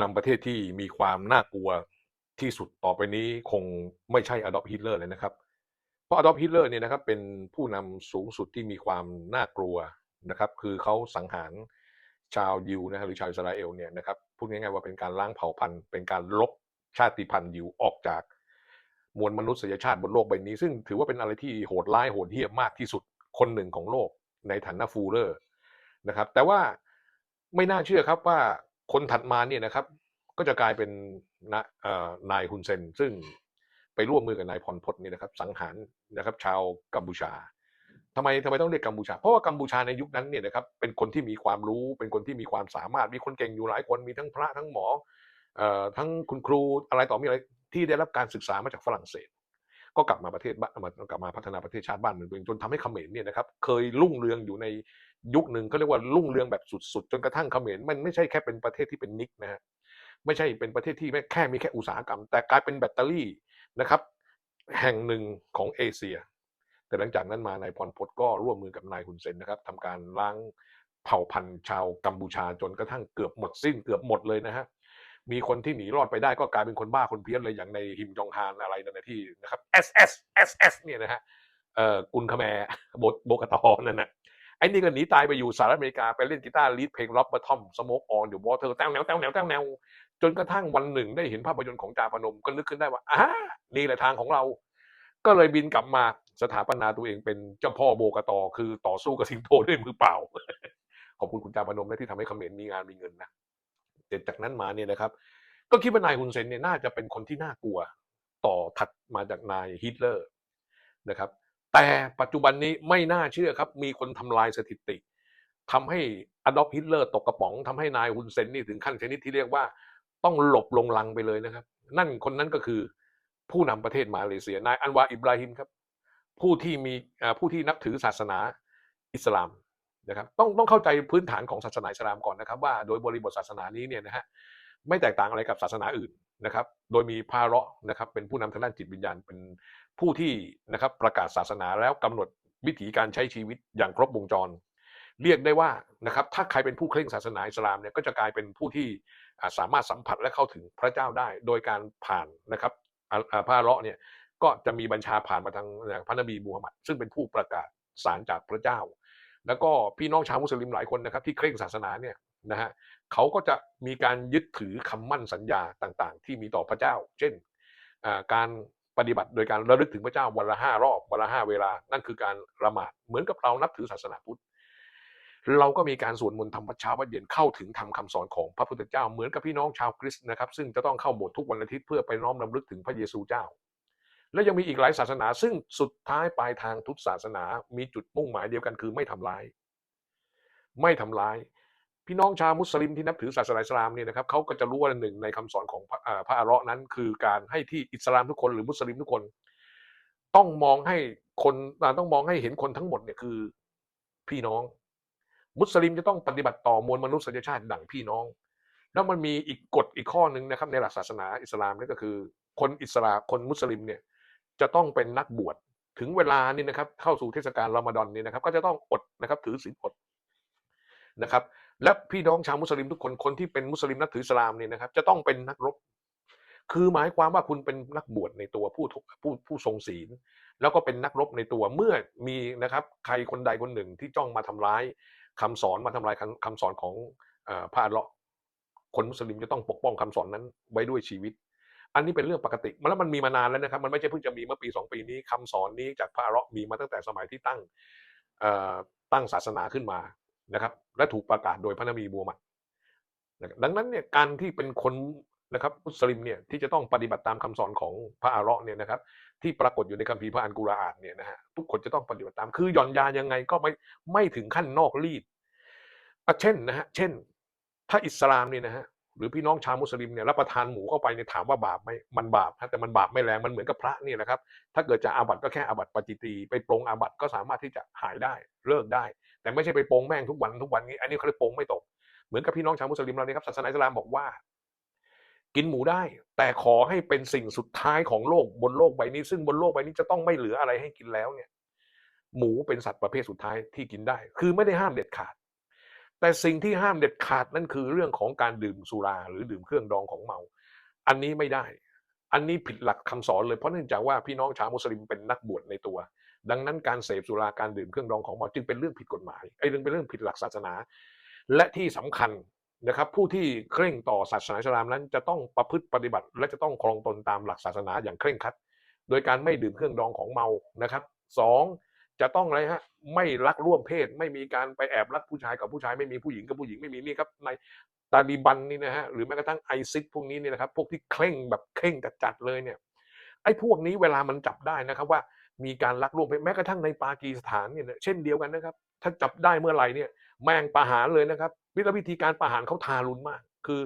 ้นำประเทศที่มีความน่ากลัวที่สุดต่อไปนี้คงไม่ใช่อดอ h ฮิตเลอร์เลยนะครับ เพราะอดอ h ฮิตเลอร์เนี่ยนะครับเป็นผู้นำสูงสุดที่มีความน่ากลัวนะครับ คือเขาสังหารชาวยิวนะฮะหรือชาวอิสราเอลเนี่ยนะครับพูดง่ายๆว่าเป็นการล้างเผ่าพันธุ์ เป็นการลบชาติพันธุ์ยิวออกจากมวลมนุษยชาติบนโลกใบนี้ ซึ่งถือว่าเป็นอะไรที่โหดร้ายโหดเหี้ยมมากที่สุดคนหนึ่งของโลกในฐานะฟูเลอร์นะครับ แต่ว่าไม่น่าเชื่อครับว่า คนถัดมาเนี่ยนะครับ ก็จะกลายเป็นนะนายฮุนเซน ซึ่งไปร่วมมือกับนายพรพตนี่นะครับ สังหารนะครับ ชาวกัมพูชาทำไมทำไมต้องเรียกกัมพูชา เพราะว่ากัมพูชาในยุคนั้นเนี่ยนะครับ เป็นคนที่มีความรู้ เป็นคนที่มีความสามารถ มีคนเก่งอยู่หลายคน มีทั้งพระทั้งหมอเอ่อทั้งคุณครูอะไรต่อมีอะไรที่ได้รับการศึกษามาจากฝรั่งเศส ก็กลับมาประเทศบ้านกลับมาพัฒนาประเทศชาติบ้านเมืองตัวเองจนทำให้เขมรเนี่ยนะครับ เคยรุ่งเรืองอยู่ใน ยุคหนึ่งเขาเรียกว่ารุ่งเรืองแบบสุดๆ จนกระทั่งเขมรมันไม่ใช่แค่เป็นประเทศที่เป็นนิกนะฮะไม่ใช่เป็นประเทศที่แค่มีแค่อุตสาหกรรม แต่กลายเป็นแบตเตอรี่นะครับแห่งหนึ่งของเอเชีย แต่หลังจากนั้นมานายพรพตก็ร่วมมือกับนายฮุนเซนนะครับทำการล้างเผ่าพันธุ์ชาวกัมพูชาจนกระทั่งเกือบหมดสิ้นเกือบหมดเลยนะฮะมีคนที่หนีรอดไปได้ก็กลายเป็นคนบ้าคนเพี้ยนเลยอย่างในฮิมจองฮานอะไรนั่นนะที่นะครับ SS SS เนี่ยนะฮะเอ่อกุนคาแมโบโบกตอนั่นนะ ไอ้นี่ก็หนีตายไปอยู่สหรัฐอเมริกาไปเล่นกีตาร์ลีดเพลงล็อบเบอร์ทอมสโมกออนเดอะวอเตอร์แต้วแนวแต้วแนวแต้วแนวจนกระทั่งวันหนึ่งได้เห็นภาพยนตร์ของจาพนมก็นึกขึ้นได้ว่าอ่านี่แหละทางของเรา ก็เลยบินกลับมาสถาปนาตัวเองเป็นเจ้าพ่อโบกตอคือต่อสู้กับสิงโตด้วยมือเปล่า ขอบคุณคุณจาพนมนะที่ทำให้เขมรมีงานมีเงินนะแต่จากนั้นมาเนี่ยนะครับ ก็คิดว่านายฮุนเซนเนี่ยน่าจะเป็นคนที่น่ากลัว ต่อถัดมาจากนายฮิตเลอร์นะครับ แต่ปัจจุบันนี้ไม่น่าเชื่อครับ มีคนทำลายสถิติทำให้อดอ h ฮิตเลอร์ตกกระป๋องทำให้นายฮุนเซนนี่ถึงขั้นชนิดที่เรียกว่า ต้องหลบลงลังไปเลยนะครับ นั่นคนนั้นก็คือผู้นำประเทศมาเลเซียนายอันวาอิบราฮิมครับ ผู้ที่มีผู้ที่นับถือศาสนาอิสลามนะครับต้องต้องเข้าใจพื้นฐานของศาสนาอิสลามก่อนนะครับ ว่าโดยบริบทศาสนานี้เนี่ยนะฮะไม่แตกต่างอะไรกับศาสนาอื่น นะครับ โดยมีพาเราะนะครับเป็นผู้นำทางด้านจิตวิญญาณเป็นผู้ที่นะครับประกาศศาสนาแล้วกำหนดวิถีการใช้ชีวิตอย่างครบวงจร เรียกได้ว่านะครับถ้าใครเป็นผู้เคร่งศาสนาอิสลามเนี่ยก็จะกลายเป็นผู้ที่สามารถสัมผัสและเข้าถึงพระเจ้าได้ โดยการผ่านนะครับอ่าระเราะเนี่ยก็จะมีบัญชาผ่านมาทางพระนบีมูฮัมหมัดซึ่งเป็นผู้ประกาศสารจากพระเจ้า แล้วก็พี่น้องชาวมุสลิมหลายคนนะครับที่เคร่งศาสนาเนี่ย นะฮะเขาก็จะมีการยึดถือคำมั่นสัญญาต่างๆ ที่มีต่อพระเจ้า เช่นการปฏิบัติโดยการระลึกถึงพระเจ้าวันละห้ารอบวันละห้าเวลา นั่นคือการละหมาดเหมือนกับเรานับถือศาสนาพุทธเราก็มีการสวดมนต์ทำวัดเช้าวัดเย็นเข้าถึงทำคำสอนของพระพุทธเจ้าเหมือนกับพี่น้องชาวคริสต์นะครับ ซึ่งจะต้องเข้าโบสถ์ทุกวันอาทิตย์เพื่อไปน้อมรำลึกถึงพระเยซูเจ้า และยังมีอีกหลายศาสนา ซึ่งสุดท้ายปลายทางทุกศาสนา มีจุดมุ่งหมายเดียวกันคือไม่ทำร้าย ไม่ทำร้าย พี่น้องชาวมุสลิมที่นับถือศาสนาอิสลามเนี่ยนะครับเขาก็จะรู้ว่าหนึ่งในคำสอนของพระอาระอาเรนั้น คือการให้ที่อิสลามทุกคนหรือมุสลิมทุกคน ต้องมองให้คนต้องมองให้เห็นคนทั้งหมดเนี่ยคือพี่น้อง มุสลิมจะต้องปฏิบัติต่อมวลมนุษยชาติดั่งพี่น้อง แล้วมันมีอีกกฎอีกข้อหนึ่งนะครับ ในหลักศาสนาอิสลามนี่ก็คือ คนอิสลามคนมุสลิมเนี่ยจะต้องเป็นนักบวชถึงเวลานี่นะครับ เข้าสู่เทศกาลรอมฎอนนี่นะครับ ก็จะต้องอดนะครับ ถือศีลอดนะครับ และพี่น้องชาวมุสลิมทุกคนคนที่เป็นมุสลิมนับถืออิสลามเนี่ยนะครับ จะต้องเป็นนักรบ คือหมายความว่าคุณเป็นนักบวชในตัวผู้ผู้ผู้ทรงศีล แล้วก็เป็นนักรบในตัวเมื่อมีนะครับ ใครคนใดคนหนึ่งที่จ้องมาทำร้ายคำสอนมาทำลายคำคำสอนของอพระอัลเลาะห์คนมุสลิมจะต้องปกป้องคำสอนนั้นไว้ด้วยชีวิต อันนี้เป็นเรื่องปกติมันแล้วมันมีมานานแล้วนะครับ มันไม่ใช่เพิ่งจะมีเมื่อปีสองปีนี้คำสอนนี้จากพระอัลเลาะห์มีมาตั้งแต่สมัยที่ตั้งตั้งศาสนาขึ้นมา นะครับ และถูกประกาศโดยพระนบีมูฮัมหมัดนะครับดังนั้นเนี่ยการที่เป็นคนนะครับมุสลิมเนี่ยที่จะต้องปฏิบัติตามคำสอนของพระอัลลาะห์เนี่ยนะครับ ที่ปรากฏอยู่ในคัมภีร์พระอัลกุรอานเนี่ยนะฮะทุกคนจะต้องปฏิบัติตามคือหย่อนยายังไงก็ไม่ไม่ถึงขั้นนอกรีดเช่นนะฮะเช่น ถ้าอิสลามเนี่ยนะฮะหรือพี่น้องชาวมุสลิมเนี่ยรับประทานหมูเข้าไปเนี่ยถามว่าบาปไหมมันบาปฮะแต่มันบาปไม่แรงมันเหมือนกับพระนี่ยนะครับ ถ้าเกิดจะอาบัติก็แค่อาบัติปาจิตีไปปรงอาบัติก็สามารถที่จะหายได้เลิกได้ แต่ไม่ใช่ไปโปรงแม่งทุกวันทุกวันนี้อันนี้เขาเรียกปรงไม่ตก เหมือนกับพี่น้องชาวมุสลิมเราเนี่ยครับศาสนาอิสลามบอกว่า กินหมูได้ แต่ขอให้เป็นสิ่งสุดท้ายของโลกบนโลกใบนี้ ซึ่งบนโลกใบนี้จะต้องไม่เหลืออะไรให้กินแล้วเนี่ย หมูเป็นสัตว์ประเภทสุดท้ายที่กินได้ คือไม่ได้ห้ามเด็ดขาด แต่สิ่งที่ห้ามเด็ดขาดนั่นคือเรื่องของการดื่มสุรา หรือดื่มเครื่องดองของเมา อันนี้ไม่ได้อันนี้ผิดหลักคำสอนเลยเพราะเนื่องจากว่าพี่น้องชาวมุสลิมเป็นนักบวชในตัว ดังนั้นการเสพสุราการดื่มเครื่องดองของเมาจึงเป็นเรื่องผิดกฎหมายไอ้เรื่องเป็นเรื่องผิดหลักศาสนา และที่สำคัญนะครับผู้ที่เคร่งต่อศาสนาอิสลามนั้นจะต้องประพฤติปฏิบัติ และจะต้องครองตนตามหลักศาสนาอย่างเคร่งครัด โดยการไม่ดื่มเครื่องดองของเมานะครับสองจะต้องอะไรฮะไม่รักร่วมเพศ ไม่มีการไปแอบรักผู้ชายกับผู้ชายไม่มีผู้หญิงกับผู้หญิงไม่มีนี่ครับในตาลีบันนี่นะฮะหรือแม้กระทั่งไอซิสพวกนี้เนี่ยนะครับพวกที่เคร่งแบบเคร่งจัดๆเลยเนี่ยไอ้พวกนี้เวลามันจับได้นะครับว่า มีการรักร่วมเพศแม้กระทั่งในปากีสถานเนี่ยเช่นเดียวกันนะครับ ถ้าจับได้เมื่อไหร่เนี่ยแม่งประหารเลยนะครับวิธีวิธีการประหารเขาทารุณมาก คือ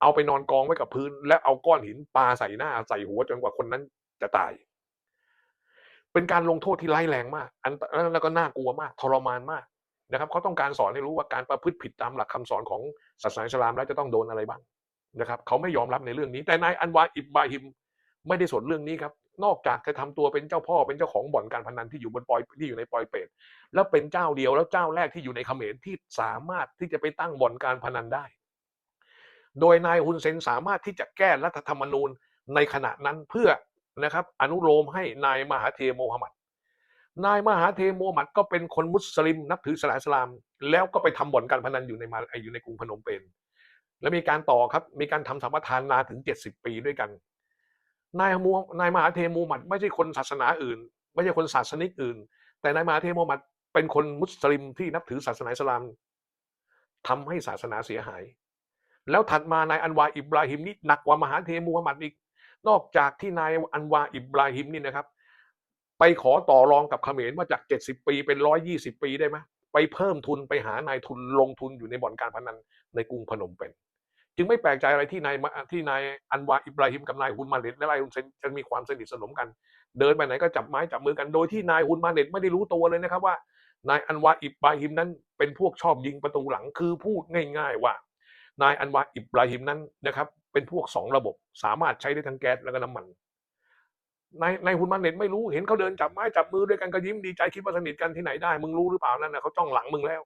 เอาไปนอนกองไว้กับพื้น และเอาก้อนหินปาใส่หน้าใส่หัวจนกว่าคนนั้นจะตาย เป็นการลงโทษที่ร้ายแรงมาก อันแล้วก็น่ากลัวมาก ทรมานมากนะครับเขาต้องการสอนให้รู้ว่าการประพฤติผิดตามหลักคำสอนของศาสนาอิสลามแล้วจะต้องโดนอะไรบ้างนะครับ เขาไม่ยอมรับในเรื่องนี้ แต่นายอันวาอิบบาฮิม ไม่ได้สนเรื่องนี้ครับ นอกจากจะทำตัวเป็นเจ้าพ่อเป็นเจ้าของบ่อนการพนันที่อยู่บนปอยที่อยู่ในปอยเป็ดแล้วเป็นเจ้าเดียวแล้วเจ้าแรกที่อยู่ในเขมรที่สามารถที่จะไปตั้งบ่อนการพนันได้ โดยนายฮุนเซนสามารถที่จะแก้รัฐธรรมนูญในขณะนั้นเพื่อนะครับ อนุโลมให้นายมหาเทโมฮัมหมัดนายมหาเทโมฮัมหมัดก็เป็นคนมุสลิมนับถือศาสนาอิสลาม แล้วก็ไปทำบ่อนการพนันอยู่ในมาอยู่ในกรุงพนมเปญแล้วมีการต่อครับมีการทำสัมปทานนานถึง 70 ปีด้วยกัน นายมูนายมหาเทมฮัมหมัดไม่ใช่คนศาสนาอื่น ไม่ใช่คนศาสนิกอื่น แต่นายมหาเทมฮัมหมัดเป็นคนมุสลิมที่นับถือศาสนาอิสลามทำให้ศาสนาเสียหาย แล้วถัดมานายอันวาอิบราฮิมนี่หนักกว่ามหาเทมูมหมัดอีก นอกจากที่นายอันวาอิบราฮิมนี่นะครับ ไปขอต่อรองกับเขมรว่าจาก 70 ปีเป็น120ปีได้ไหมไปเพิ่มทุนไปหานายทุนลงทุนอยู่ในบ่อนการพนันในกรุงพนมเปญ จึงไม่แปลกใจอะไรที่นายที่นายอันวาอิบราฮิมกับนายฮุนมาเลตและนายฮุนเซนจะมีความสนิทสนมกัน เดินไปไหนก็จับไม้จับมือกันโดยที่นายฮุนมาเลตไม่ได้รู้ตัวเลยนะครับว่านายอันวาอิบราฮิมนั้นเป็นพวกชอบยิงประตูหลังคือพูดง่าย ๆ ว่านายอันวาอิบราฮิมนั้นนะครับเป็นพวกสองระบบสามารถใช้ได้ทั้งแก๊สแล้วก็น้ำมันนายนายฮุนมาเลตไม่รู้เห็นเขาเดินจับไม้จับมือด้วยกันก็ยิ้มดีใจคิดว่าสนิทกันที่ไหนได้มึงรู้หรือเปล่านั่นนะเขาจ้องหลังมึงแล้ว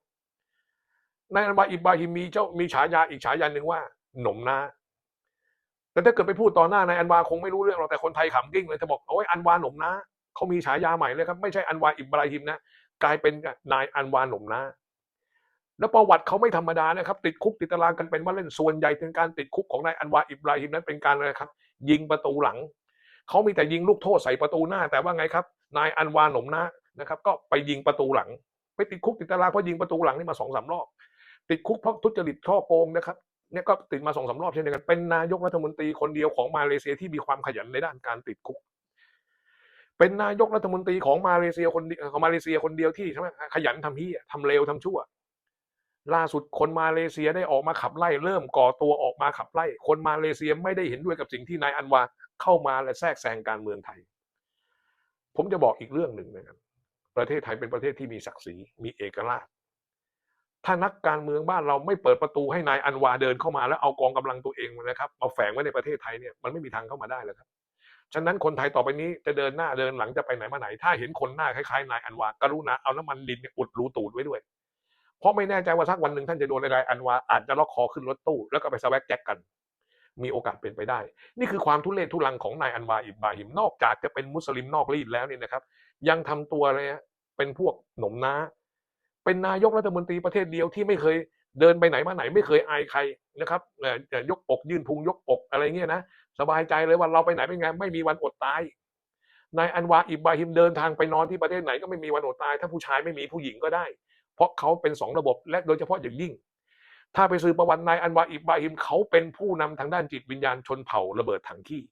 นายอันวาอิบราฮิมมีเจ้ามีฉายาอีกฉายาหนึ่งว่า หนมนาแต่ถ้าเกิดไปพูดต่อหน้านายอันวาคงไม่รู้เรื่องหรอกแต่คนไทยขำกิ้งเลยจะบอกโอ้ยอันวาหนมนาเขามีฉายาใหม่เลยครับ ไม่ใช่อันวาอิบราฮิมนะ กลายเป็นนายอันวาหนมนาแล้วประวัติเขาไม่ธรรมดานะครับ ติดคุกติดตารางกันเป็นว่าเล่นส่วนใหญ่เป็นการติดคุกของนายอันวาอิบราฮิมนั้นเป็นการอะไรครับ ยิงประตูหลังเขามีแต่ยิงลูกโทษใส่ประตูหน้า แต่ว่าไงครับ นายอันวาหนมนานะครับ ก็ไปยิงประตูหลัง ไปติดคุกติดตารางเพราะยิงประตูหลังนี่มาสองสามรอบติดคุกเพราะทุจริตช่อโกงนะครับ เนี่ยก็ติดมาสองสารอบเช่นเดียวกัน เป็นนายกรัฐมนตรีคนเดียวของมาเลเซียที่มีความขยันในด้านการติดคุก เป็นนายกรัฐมนตรีของมาเลเซียคนของมาเลเซียคนเดียวที่ใช่ไหมขยันทำที่ทำเลวทำชั่ว ล่าสุดคนมาเลเซียได้ออกมาขับไล่เริ่มก่อตัวออกมาขับไล่ คนมาเลเซียไม่ได้เห็นด้วยกับสิ่งที่นายอันวาเข้ามาและแทรกแซงการเมืองไทย ผมจะบอกอีกเรื่องหนึ่งนะครับประเทศไทยเป็นประเทศที่มีศักดิ์ศรีมีเอกราช ถ้านักการเมืองบ้านเราไม่เปิดประตูให้นายอันวาเดินเข้ามาแล้วเอากองกำลังตัวเองนะครับมาแฝงไว้ในประเทศไทยเนี่ยมันไม่มีทางเข้ามาได้แล้วครับฉะนั้นคนไทยต่อไปนี้จะเดินหน้าเดินหลังจะไปไหนมาไหน ถ้าเห็นคนหน้าคล้ายๆนายอันวากรุณาเอาน้ำมันดินอุดรูตูดไว้ด้วย เพราะไม่แน่ใจว่าสักวันหนึ่งท่านจะโดนนายอันวาอาจจะล็อกคอขึ้นรถตู้แล้วก็ไปสวักแจ็คกัน มีโอกาสเป็นไปได้ นี่คือความทุเรศทุลังของนายอันวาอิบบาฮิมนอกจากจะเป็นมุสลิมนอกรีดแล้วเนี่ยนะครับ ยังทำตัวเลยเป็นพวกหนมน้า เป็นนายกรัฐมนตรีประเทศเดียวที่ไม่เคยเดินไปไหนมาไหนไม่เคยอายใครนะครับยกปกยื่นพุงยกปกอะไรเงี้ยนะสบายใจเลยว่าเราไปไหนเป็นไงไม่มีวันอดตายนายอันวาอิบบาฮิมเดินทางไปนอนที่ประเทศไหนก็ไม่มีวันอดตาย ถ้าผู้ชายไม่มีผู้หญิงก็ได้ เพราะเขาเป็นสองระบบและโดยเฉพาะอย่างยิ่ง ถ้าไปซื้อประวัตินายอันวาอิบบาฮิมเขาเป็นผู้นำทางด้านจิตวิญญาณชนเผ่าระเบิดถังขี้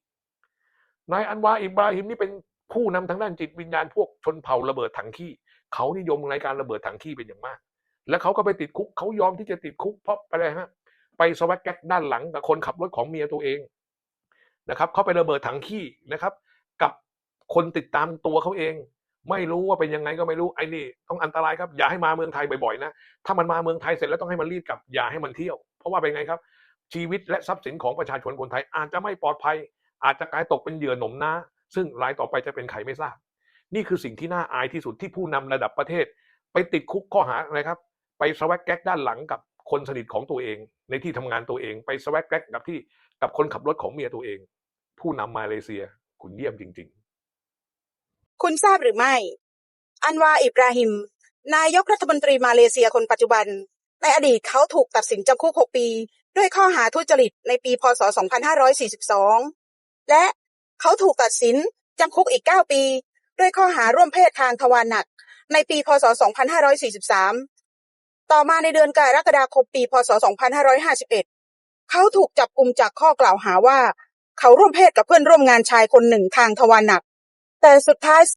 นายอันวาอิบบาฮิมนี่เป็นผู้นำทางด้านจิตวิญญาณพวกชนเผ่าระเบิดถังขี้ เขานิยมในการระเบิดถังขี้เป็นอย่างมาก แล้วเขาก็ไปติดคุกเขายอมที่จะติดคุกเพราะอะไรฮะไปสวักแก๊กด้านหลังกับคนขับรถของเมียตัวเองนะครับเขาไประเบิดถังขี้นะครับ กับคนติดตามตัวเขาเอง ไม่รู้ว่าเป็นยังไงก็ไม่รู้ไอ้นี่ต้องอันตรายครับอย่าให้มาเมืองไทยบ่อยๆนะถ้ามันมาเมืองไทยเสร็จแล้วต้องให้มันรีบกลับอย่าให้มันเที่ยว เพราะว่าเป็นไงครับ ชีวิตและทรัพย์สินของประชาชนคนไทยอาจจะไม่ปลอดภัย อาจจะกลายตกเป็นเหยื่อหนมน้าซึ่งรายต่อไปจะเป็นใครไม่ทราบ นี่คือสิ่งที่น่าอายที่สุดที่ผู้นำระดับประเทศ ไปติดคุกข้อหาอะไรครับ ไปสวักแก๊กด้านหลังกับคนสนิทของตัวเอง ในที่ทำงานตัวเอง ไปสวักแก๊กกับที่กับคนขับรถของเมียตัวเอง ผู้นำมาเลเซียคุณเยี่ยมจริง ๆ คุณทราบหรือไม่ อันวาอิบราฮิม นายกรัฐมนตรีมาเลเซียคนปัจจุบัน ในอดีตเขาถูกตัดสินจำคุก 6 ปี ด้วยข้อหาทุจริตในปี พศ 2542 และเขาถูกตัดสินจำคุกอีก 9 ปี ด้วยข้อหาร่วมเพศทางทวารหนัก ในปีพศ 2543 ต่อมาในเดือนกรกฎาคมปีพศ 2551 เขาถูกจับกุมจากข้อกล่าวหาว่า เขาร่วมเพศกับเพื่อนร่วมงานชายคนหนึ่งทางทวารหนัก แต่สุดท้าย